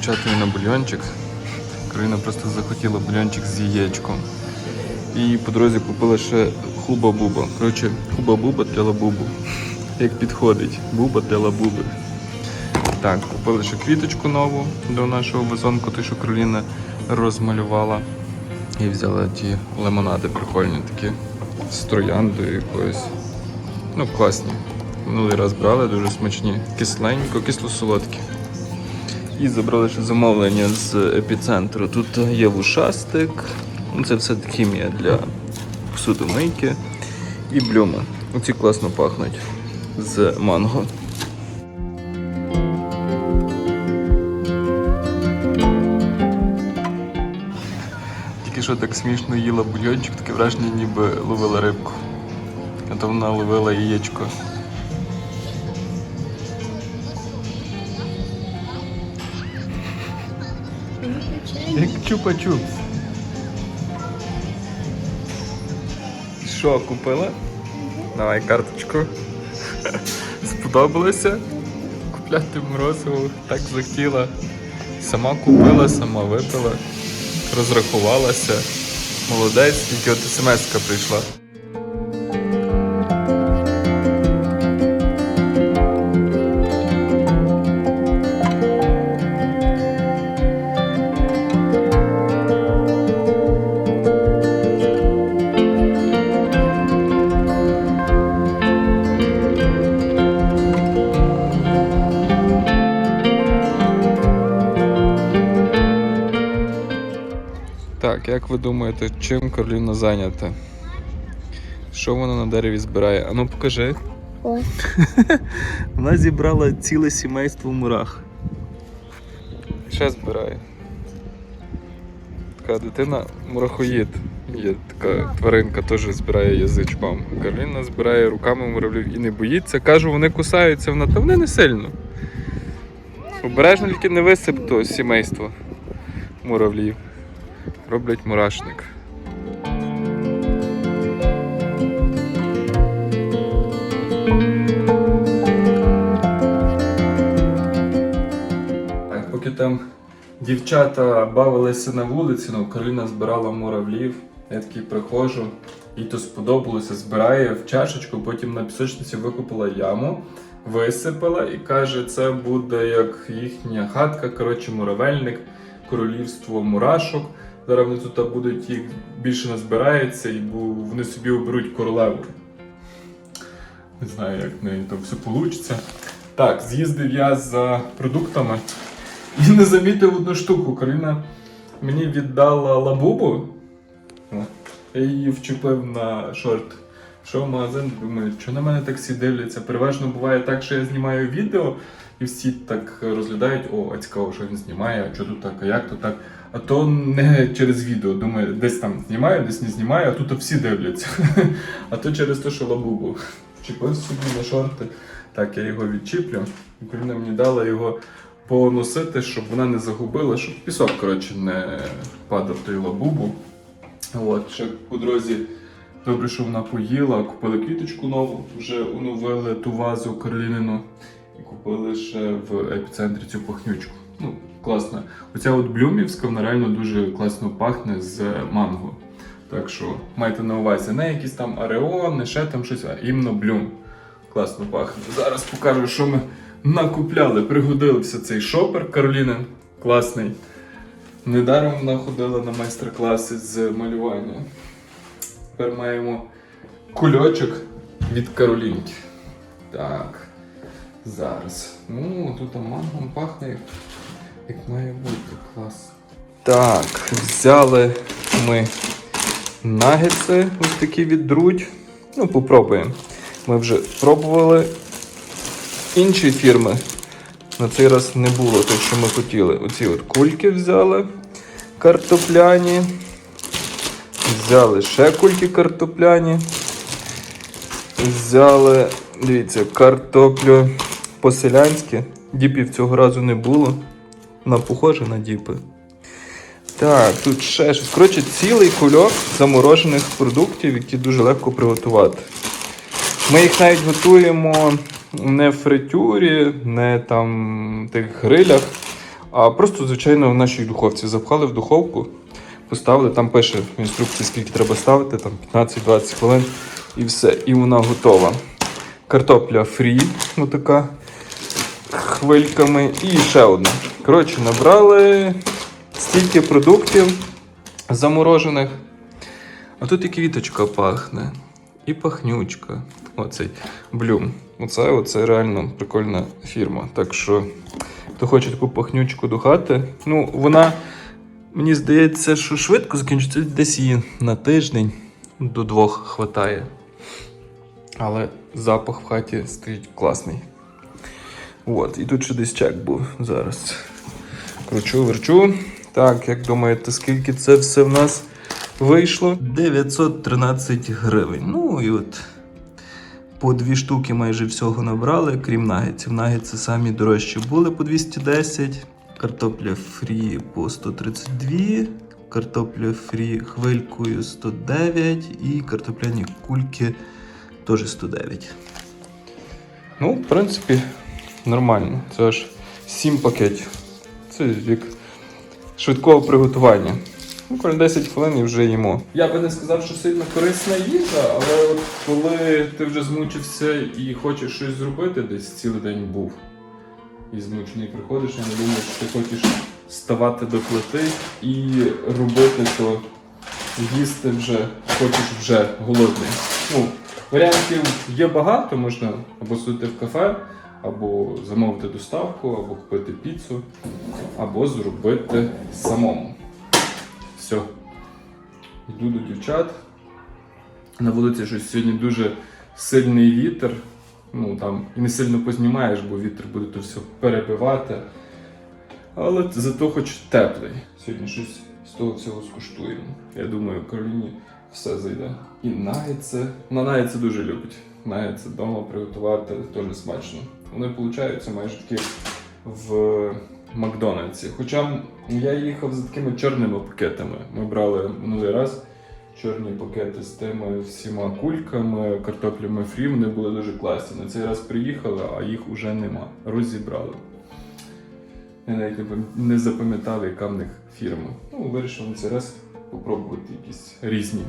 дівчатою на бульйончик. Кароліна просто захотіла бульйончик з яєчком. І по дорозі купила ще хуба-буба. Коротше, хуба-буба для лабубу. Як підходить, буба для лабуби. Так, купили ще квіточку нову до нашого вазонку, той, що Кароліна розмалювала. І взяла ті лимонади прикольні такі з трояндою якоюсь. Ну, класні. Минулий раз брали, дуже смачні. Кисленько, кисло-солодкі. І забрали ще замовлення з епіцентру. Тут є вушастик. Ну, Це все хімія для посудомийки. І блюми. Оці класно пахнуть з манго. Тільки що так смішно їла бульйончик, таке враження, ніби ловила рибку. А то вона ловила яєчко. Як чупа-чупс. Що, купила? Давай карточку. Сподобалося? Купляти морозиво так захотіла. Сама купила, сама випила, розрахувалася. Молодець, тільки от смс-ка прийшла. Так, як ви думаєте, чим Кароліна зайнята? Що вона на дереві збирає? Ану покажи. Ось. Вона зібрала ціле сімейство мурах. Ще збирає. Така дитина мурахоїд. Є така тваринка, теж збирає язичком. Кароліна збирає руками муравлів і не боїться. Кажу, вони кусаються, вона, та вони не сильно. Обережно тільки не висип то сімейство муравлів. Роблять мурашник. Так, поки там дівчата бавилися на вулиці, ну Кароліна збирала муравлів. Я такий приходжу, їй то сподобалося, збирає в чашечку, потім на пісочниці викопала яму, висипала і каже, це буде як їхня хатка, коротше, муравельник, королівство мурашок. Зараз вони тут будуть їх більше назбирається, і вони собі оберуть королеву. Не знаю, як в неї там все вийде. Так, з'їздив я за продуктами і не замітив одну штуку. Кароліна мені віддала лабубу. Я її вчепив на шорт. Пішов в магазин, думаю, що на мене так всі дивляться. Переважно буває так, що я знімаю відео, і всі так розглядають, о, а цікаво, що він знімає, а що тут так, а як то так. А то не через відео. Думаю, десь там знімаю, десь не знімаю, а тут всі дивляться. А то через те, що лабубу. Вчепив собі на шорти. Так, я його відчіплю. Кароліна мені дала його поносити, щоб вона не загубила, щоб пісок, коротше, не падав той лабубу. От, ще по дорозі добре, що вона поїла, купили квіточку нову, вже оновили ту вазу Каролінину і купили ще в епіцентрі цю пахнючку. Ну, класно. Оця от блюмівська, вона реально дуже класно пахне з манго. Так що майте на увазі не якісь там Ареон, не ще там щось, а іменно блюм. Класно пахне. Зараз покажу, що ми накупляли. Пригодився цей шопер Каролінин. Класний. Недаром вона ходила на майстер-класи з малювання. Тепер маємо кульочок від Каролінки. Так. Зараз. Ну, тут мангом пахне, як, як має бути. Клас. Так, взяли ми нагетси ось такі від Друдь. Ну, попробуємо. Ми вже пробували інші фірми. На цей раз не було те, що ми хотіли. Оці от кульки взяли картопляні. Взяли ще кульки картопляні. Взяли, дивіться, картоплю по-селянськи. Діпів цього разу не було. Вона похожа на діпи. Так, тут ще щось. Коротше, цілий кульок заморожених продуктів, які дуже легко приготувати. Ми їх навіть готуємо не в фритюрі, не там тих грилях. а просто, звичайно, в нашій духовці запхали в духовку, поставили, там пише в інструкції, скільки треба ставити, там 15-20 хвилин і все. І вона готова. Картопля фрі, ну така хвильками, і ще одна. Коротше, набрали стільки продуктів заморожених. А тут і квіточка пахне, і пахнючка. Оцей блюм. Оце, оце реально прикольна фірма. Так що, хто хоче таку пахнючку до хати, ну вона, мені здається, що швидко закінчиться, десь її на тиждень до двох хватає. Але запах в хаті стоїть класний. От, і тут ще десь чек був зараз. Кручу, верчу. Так, як думаєте, скільки це все в нас вийшло? 913 гривень. Ну і от по дві штуки майже всього набрали, крім нагетсів. Нагетси самі дорожчі були по 210, картопля фрі по 132, картопля фрі хвилькою 109 і картопляні кульки теж 109. Ну, в принципі, нормально. Це аж 7 пакетів. Це як швидкого приготування. Кожні 10 хвилин і вже їмо. Я би не сказав, що сильно корисна їжа, але от коли ти вже змучився і хочеш щось зробити, десь цілий день був. І змучений приходиш, і не думаєш, що ти хочеш ставати до плити і робити, то їсти вже хочеш вже голодний. Ну, варіантів є багато, можна або сидіти в кафе, або замовити доставку, або купити піцу, або зробити самому. Все. Йду до дівчат. На вулиці щось сьогодні дуже сильний вітер. Ну там і не сильно познімаєш, бо вітер буде то все перебивати. Але зато хоч теплий. Сьогодні щось з того всього скуштуємо. Я думаю, Кароліні все зайде. І нагетси. Вона нагетси дуже любить. Нагетси вдома приготувати теж смачно. Вони получаються майже такі в Макдональдсі. Хоча я їхав за такими чорними пакетами. Ми брали минулий раз чорні пакети з тими всіма кульками, картоплями фрі, вони були дуже класні. На цей раз приїхали, а їх уже нема. Розібрали. Я навіть не запам'ятав, яка в них фірма. Ну, вирішив на цей раз попробувати якісь різні.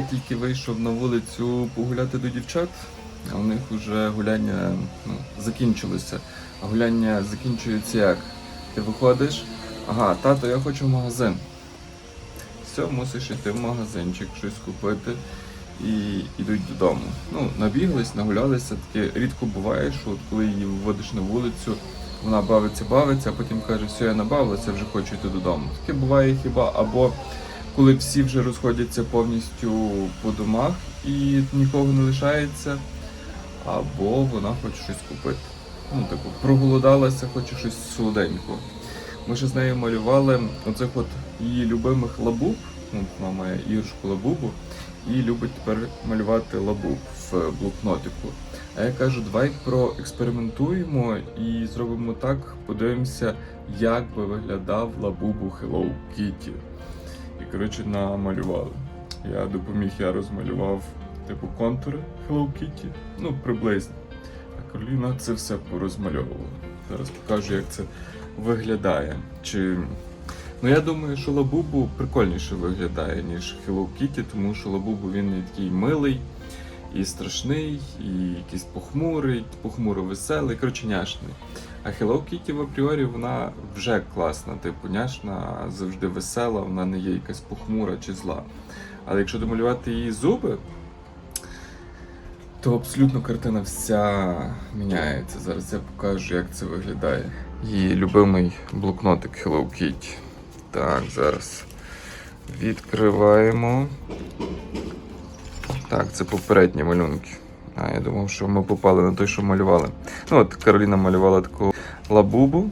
Я тільки вийшов на вулицю погуляти до дівчат, а у них вже гуляння ну, закінчилося. А гуляння закінчується як? Ти виходиш, ага, тато, я хочу в магазин. Все, мусиш йти в магазинчик, щось купити і йдуть додому. Ну, набіглись, нагулялися, таке рідко буває, що от коли її виводиш на вулицю, вона бавиться, бавиться, а потім каже, все, я набавилася, вже хочу йти додому. Таке буває хіба або коли всі вже розходяться повністю по домах і нікого не лишається, або вона хоче щось купити. Ну, таку, проголодалася, хоче щось солоденького. Ми ще з нею малювали оцих от її любимих лабуб. Ну, вона має іршку лабубу і любить тепер малювати лабуб в блокнотику. А я кажу, давай проекспериментуємо і зробимо так, подивимося, як би виглядав лабубу Hello Kitty. І коротше намалювали. Я допоміг, я розмалював типу контури Hello Kitty. Ну, приблизно. А Кароліна це все порозмальовувала. Зараз покажу, як це виглядає. Чи... Ну я думаю, що Лабубу прикольніше виглядає, ніж Hello Kitty, тому що Лабубу він не такий милий, і страшний, і якийсь похмурий, похмуро веселий, коротше няшний. А Hello Kitty в апріорі вона вже класна, типу няшна, завжди весела, вона не є якась похмура чи зла. Але якщо домалювати її зуби, то абсолютно картина вся міняється. Зараз я покажу, як це виглядає. Її любимий блокнотик Hello Kitty. Так, зараз відкриваємо. Так, це попередні малюнки. А, я думав, що ми попали на той, що малювали. Ну от Кароліна малювала таку лабубу.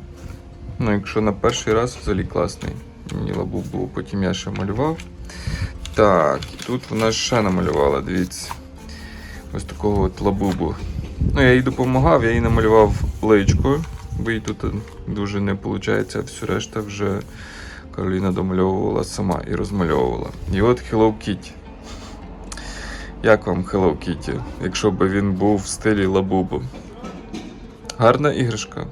Ну, якщо на перший раз взагалі класний. Мені лабубу, потім я ще малював. Так, тут вона ще намалювала, дивіться. Ось такого от лабубу. Ну, я їй допомагав, я їй намалював личко. бо їй тут дуже не виходить, а всю решту вже Кароліна домальовувала сама і розмальовувала. І от Hello Kitty. Як вам Hello Kitty, якщо б він був в стилі лабубу? Гарна іграшка.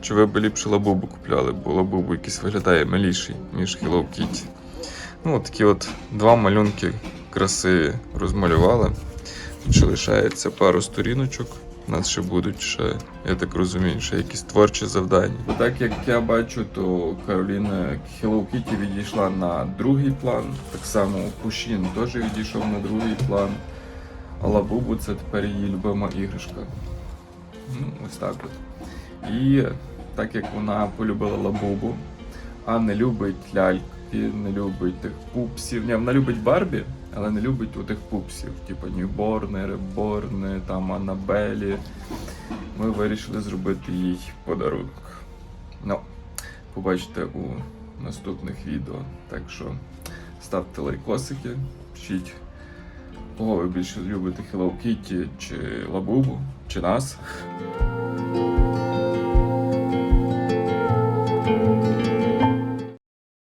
Чи ви б ліпше лабубу купляли, бо лабубу якийсь виглядає миліший, ніж Hello Kitty. Ну, такі от два малюнки красиві розмалювали. Тут лишається пару сторіночок. Нас ще будуть ще, я так розумію, ще якісь творчі завдання. Так як я бачу, то Кароліна Hello Kitty відійшла на другий план. Так само Пушін теж відійшов на другий план. А Лабубу це тепер її любима іграшка. Ну, ось так от. І так як вона полюбила Лабубу, а не любить ляльки, не любить тих пупсів. Ні, вона любить Барбі, але не любить у тих пупсів, типу Ньюборни, Реборни, там Аннабелі. Ми вирішили зробити їй подарунок. Ну, побачите у наступних відео. Так що ставте лайкосики, пишіть, кого ви більше любите Hello Kitty чи Лабубу, чи нас.